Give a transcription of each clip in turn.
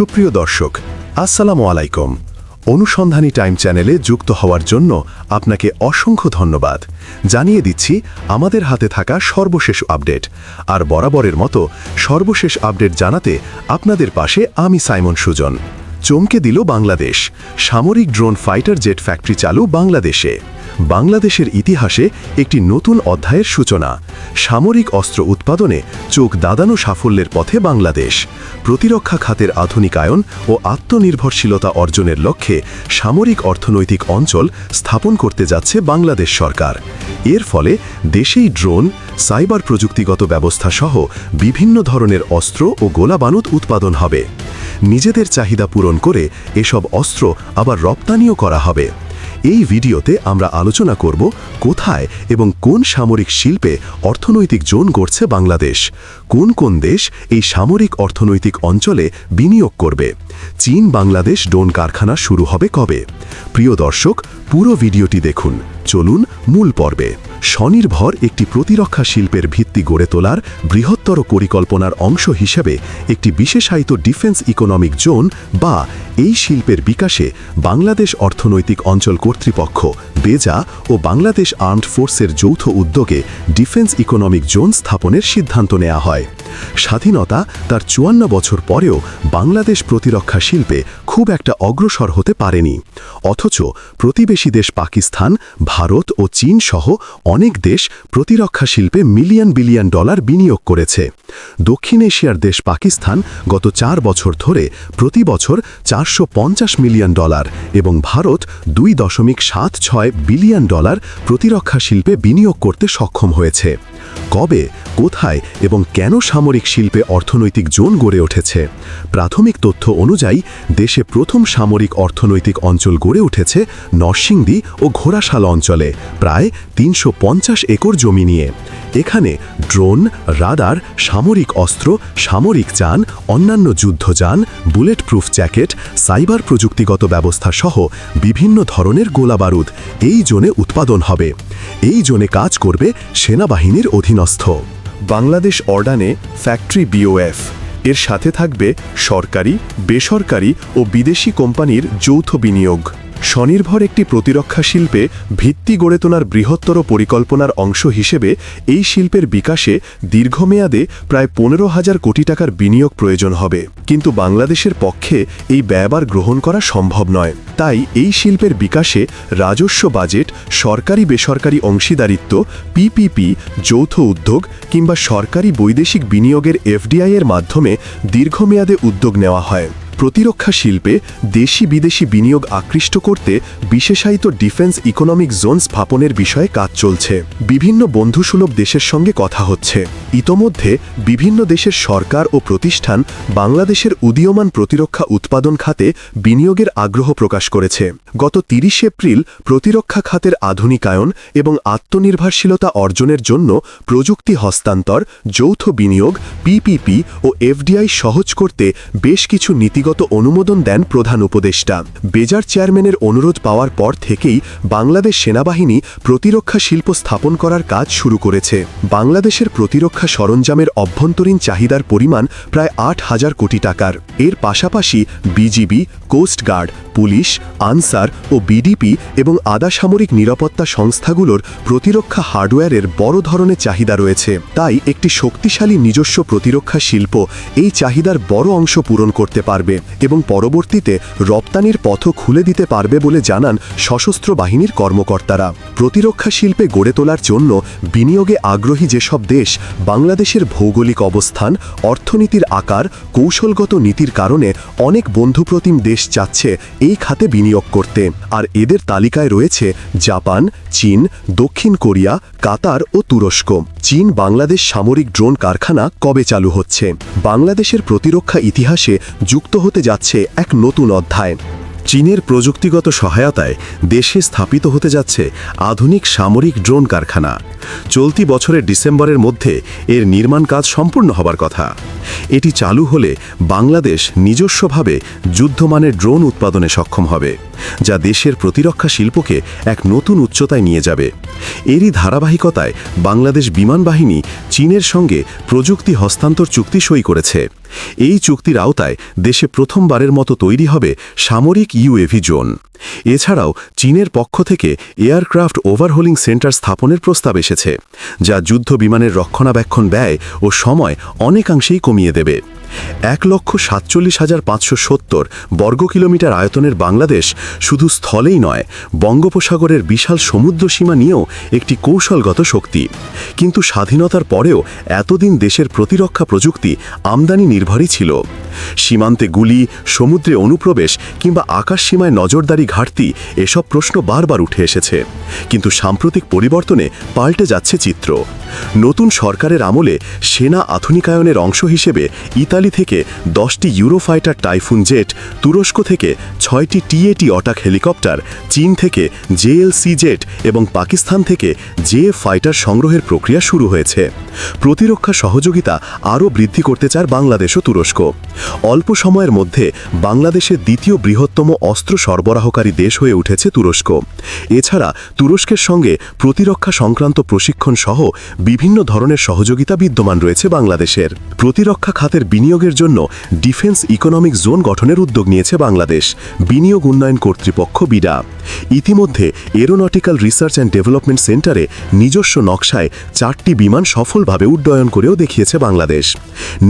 সুপ্রিয় দর্শক, আসসালামু আলাইকুম। অনুসন্ধানী টাইম চ্যানেলে যুক্ত হওয়ার জন্য আপনাকে অসংখ্য ধন্যবাদ। জানিয়ে দিচ্ছি, আমাদের হাতে থাকা সর্বশেষ আপডেট। আর বরাবরের মতো সর্বশেষ আপডেট জানাতে আপনাদের পাশে আমি সাইমন সুজন। চমকে দিল বাংলাদেশ। সামরিক ড্রোন ফাইটার জেট ফ্যাক্টরি চালু বাংলাদেশে। বাংলাদেশের ইতিহাসে একটি নতুন অধ্যায়ের সূচনা। সামরিক অস্ত্র উৎপাদনে চোখ দাদানো সাফল্যের পথে বাংলাদেশ। প্রতিরক্ষা খাতের আধুনিকায়ন ও আত্মনির্ভরশীলতা অর্জনের লক্ষ্যে সামরিক অর্থনৈতিক অঞ্চল স্থাপন করতে যাচ্ছে বাংলাদেশ সরকার। এর ফলে দেশেই ড্রোন, সাইবার প্রযুক্তিগত ব্যবস্থা সহ বিভিন্ন ধরনের অস্ত্র ও গোলাবানুত উৎপাদন হবে। নিজেদের চাহিদা পূরণ করে এসব অস্ত্র আবার রপ্তানিও করা হবে। এই ভিডিওতে আমরা আলোচনা করব কোথায় এবং কোন সামরিক শিল্পে অর্থনৈতিক জোন গড়ছে বাংলাদেশ, কোন কোন দেশ এই সামরিক অর্থনৈতিক অঞ্চলে বিনিয়োগ করবে। চীন বাংলাদেশ ডোন কারখানা শুরু হবে কবে? প্রিয় দর্শক, পুরো ভিডিওটি দেখুন। চলুন মূল পর্বে। স্বনির্ভর একটি প্রতিরক্ষা শিল্পের ভিত্তি গড়ে তোলার বৃহত্তর পরিকল্পনার অংশ হিসেবে একটি বিশেষায়িত ডিফেন্স ইকোনমিক জোন বা এই শিল্পের বিকাশে বাংলাদেশ অর্থনৈতিক অঞ্চল কর্তৃপক্ষ বেজা ও বাংলাদেশ আর্মড ফোর্সের যৌথ উদ্যোগে ডিফেন্স ইকোনমিক জোন স্থাপনের সিদ্ধান্ত নেওয়া হয়। স্বাধীনতা তার চুয়ান্ন বছর পরেও বাংলাদেশ প্রতিরক্ষা শিল্পে খুব একটা অগ্রসর হতে পারেনি। অথচ প্রতিবেশী দেশ পাকিস্তান, ভারত ও চীন সহ অনেক দেশ প্রতিরক্ষা শিল্পে মিলিয়ন বিলিয়ন ডলার বিনিয়োগ করেছে। দক্ষিণ এশিয়ার দেশ পাকিস্তান গত চার বছর ধরে প্রতি বছর চারশো পঞ্চাশ মিলিয়ন ডলার এবং ভারত দুই দশমিক সাত ছয় বিলিয়ন ডলার প্রতিরক্ষা শিল্পে বিনিয়োগ করতে সক্ষম হয়েছে। কবে কোথায় এবং কেন সামরিক শিল্পে অর্থনৈতিক জোন গড়ে উঠেছে? প্রাথমিক তথ্য অনুযায়ী, দেশে প্রথম সামরিক অর্থনৈতিক অঞ্চল গড়ে উঠেছে নরসিংদী ও ঘোড়াশাল অঞ্চলে, প্রায় তিনশো পঞ্চাশ একর জমি নিয়ে। এখানে ড্রোন, রাডার, সামরিক অস্ত্র, সামরিক যান, অন্যান্য যুদ্ধযান বুলেট প্রুফ জ্যাকেট, সাইবার প্রযুক্তিগত ব্যবস্থা সহ বিভিন্ন ধরনের গোলাবারুদ এই জোনে উৎপাদন হবে। এই জোনে কাজ করবে সেনাবাহিনীর অধীনস্থ। বাংলাদেশ অর্ডানে ফ্যাক্টরি বিওএফ এর সাথে থাকবে সরকারি বেসরকারি ও বিদেশি কোম্পানির যৌথ বিনিয়োগ। স্বনির্ভর একটি প্রতিরক্ষা শিল্পে ভিত্তি গড়ে তোলার বৃহত্তর পরিকল্পনার অংশ হিসেবে এই শিল্পের বিকাশে দীর্ঘমেয়াদে প্রায় পনেরো হাজার কোটি টাকার বিনিয়োগ প্রয়োজন হবে। কিন্তু বাংলাদেশের পক্ষে এই ব্যয়বার গ্রহণ করা সম্ভব নয়। তাই এই শিল্পের বিকাশে রাজস্ব বাজেট, সরকারি বেসরকারি অংশীদারিত্ব পিপিপি যৌথ উদ্যোগ কিংবা সরকারি বৈদেশিক বিনিয়োগের এফডিআই এর মাধ্যমে দীর্ঘমেয়াদে উদ্যোগ নেওয়া হয়। প্রতিরক্ষা শিল্পে দেশি বিদেশি বিনিয়োগ আকৃষ্ট করতে বিশেষায়িত ডিফেন্স ইকোনমিক জোন স্থাপনের বিষয়ে কাজ চলছে। বিভিন্ন বন্ধুসুলভ দেশের সঙ্গে কথা হচ্ছে। ইতোমধ্যে বিভিন্ন দেশের সরকার ও প্রতিষ্ঠান বাংলাদেশের উদীয়মান প্রতিরক্ষা উৎপাদন খাতে বিনিয়োগের আগ্রহ প্রকাশ করেছে। গত তিরিশ এপ্রিল প্রতিরক্ষা খাতের আধুনিকায়ন এবং আত্মনির্ভরশীলতা অর্জনের জন্য প্রযুক্তি হস্তান্তর, যৌথ বিনিয়োগ পিপিপি ও এফডিআই সহজ করতে বেশ কিছু নীতিগত অনুমোদন দেন প্রধান উপদেষ্টা। বেজার চেয়ারম্যানের অনুরোধ পাওয়ার পর থেকেই বাংলাদেশ সেনাবাহিনী প্রতিরক্ষা শিল্প স্থাপন করার কাজ শুরু করেছে। বাংলাদেশের প্রতিরক্ষা সরঞ্জামের অভ্যন্তরীণ চাহিদার পরিমাণ প্রায় আট হাজার কোটি টাকার। এর পাশাপাশি বিজিবি কোস্টগার্ড পুলিশ, আনসার ও বিডিপি এবং আধা সামরিক নিরাপত্তা সংস্থাগুলোর প্রতিরক্ষা হার্ডওয়্যারের বড় ধরনের চাহিদা রয়েছে। তাই একটি শক্তিশালী নিজস্ব প্রতিরক্ষা শিল্প এই চাহিদার বড় অংশ পূরণ করতে পারবে। এবং পরবর্তীতে রপ্তানির পথও খুলে দিতে পারবে বলে জানান সশস্ত্র বাহিনীর কর্মকর্তারা। প্রতিরক্ষা শিল্পে গড়ে তোলার জন্য বিনিয়োগে আগ্রহী যেসব দেশ, বাংলাদেশের ভৌগোলিক অবস্থান, অর্থনীতির আকার, কৌশলগত নীতির কারণে অনেক বন্ধুপ্রতিম দেশ চাচ্ছে এই খাতে বিনিয়োগ করতে। আর এদের তালিকায় রয়েছে জাপান, চীন, দক্ষিণ কোরিয়া, কাতার ও তুরস্ক। চীন বাংলাদেশ সামরিক ড্রোন কারখানা কবে চালু হচ্ছে? বাংলাদেশের প্রতিরক্ষা ইতিহাসে যুক্ত হতে যাচ্ছে এক নতুন অধ্যায়। চীনের প্রযুক্তিগত সহায়তায় দেশে স্থাপিত হতে যাচ্ছে আধুনিক সামরিক ড্রোন কারখানা। চলতি বছরের ডিসেম্বরের মধ্যে এর নির্মাণ কাজ সম্পূর্ণ হবার কথা। এটি চালু হলে বাংলাদেশ নিজস্বভাবে যুদ্ধমানের ড্রোন উৎপাদনে সক্ষম হবে, যা দেশের প্রতিরক্ষা শিল্পকে এক নতুন উচ্চতায় নিয়ে যাবে। এরই ধারাবাহিকতায় বাংলাদেশ বিমান বাহিনী চীনের সঙ্গে প্রযুক্তি হস্তান্তর চুক্তি সই করেছে। এই চুক্তির আওতায় দেশে প্রথমবারের মতো তৈরি হবে সামরিক ইউএভি জোন। এছাড়াও চীনের পক্ষ থেকে এয়ারক্রাফট ওভারহোলিং সেন্টার স্থাপনের প্রস্তাব এসেছে, যা যুদ্ধ বিমানের রক্ষণাবেক্ষণ ব্যয় ও সময় অনেকাংশেই কমিয়ে দেবে। এক লক্ষ সাতচল্লিশ হাজার পাঁচশো সত্তর বর্গ কিলোমিটার আয়তনের বাংলাদেশ শুধু স্থলেই নয়, বঙ্গোপসাগরের বিশাল সমুদ্র সীমা নিয়েও একটি কৌশলগত শক্তি। কিন্তু স্বাধীনতার পরেও এতদিন দেশের প্রতিরক্ষা প্রযুক্তি আমদানি নির্ভরই ছিল। সীমান্তে গুলি, সমুদ্রে অনুপ্রবেশ কিংবা আকাশ সীমায় নজরদারি ঘাটতি এসব প্রশ্ন বারবার উঠে এসেছে। কিন্তু সাম্প্রতিক পরিবর্তনে পাল্টে যাচ্ছে চিত্র। নতুন সরকারের আমলে সেনা আধুনিকায়নের অংশ হিসেবে ইতালি থেকে দশটি ইউরোফাইটার টাইফুন জেট, তুরস্ক থেকে ছয়টি টিএটি অটাক হেলিকপ্টার, চীন থেকে জেএলসি জেট এবং পাকিস্তান থেকে জে ফাইটার সংগ্রহের প্রক্রিয়া শুরু হয়েছে। প্রতিরক্ষা সহযোগিতা আরও বৃদ্ধি করতে চায় বাংলাদেশ ও তুরস্ক। অল্প সময়ের মধ্যে বাংলাদেশের দ্বিতীয় বৃহত্তম অস্ত্র সরবরাহকারী দেশ হয়ে উঠেছে তুরস্ক। এছাড়া তুরস্কের সঙ্গে প্রতিরক্ষা সংক্রান্ত প্রশিক্ষণ সহ বিভিন্ন ধরনের সহযোগিতা বিদ্যমান রয়েছে বাংলাদেশের। প্রতিরক্ষা খাতের বিনিয়োগের জন্য ডিফেন্স ইকোনমিক জোন গঠনের উদ্যোগ নিয়েছে বাংলাদেশ, বিনিয়োগ উন্নয়ন কর্তৃপক্ষ বিডা। ইতিমধ্যে এরোনটিক্যাল রিসার্চ অ্যান্ড ডেভেলপমেন্ট সেন্টারে নিজস্ব নকশায় চারটি বিমান সফলভাবে উড্ডয়ন করেও দেখিয়েছে বাংলাদেশ।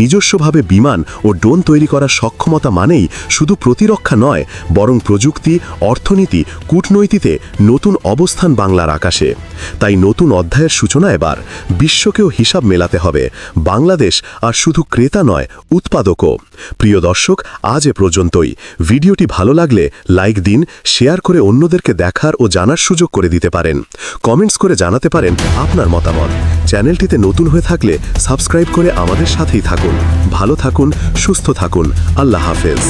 নিজস্বভাবে বিমান ও ড্রোন তৈরি করার সক্ষমতা মানেই শুধু প্রতিরক্ষা নয়, বরং প্রযুক্তি, অর্থনীতি, কূটনৈতিতে নতুন অবস্থান বাংলার আকাশে। তাই নতুন অধ্যায়ের সূচনা এবার, বিশ্বকেও হিসাব মেলাতে হবে। বাংলাদেশ আর শুধু ক্রেতা নয় উৎপাদকও। প্রিয় দর্শক, আজ এ পর্যন্তই। ভিডিওটি ভালো লাগলে লাইক দিন, শেয়ার করে অন্যদেরকে দেখার ও জানার সুযোগ করে দিতে পারেন। কমেন্টস করে জানাতে পারেন আপনার মতামত। চ্যানেলটিতে নতুন হয়ে থাকলে সাবস্ক্রাইব করে আমাদের সাথেই থাকুন। ভালো থাকুন, সুস্থ থাকুন। আল্লাহ হাফেজ।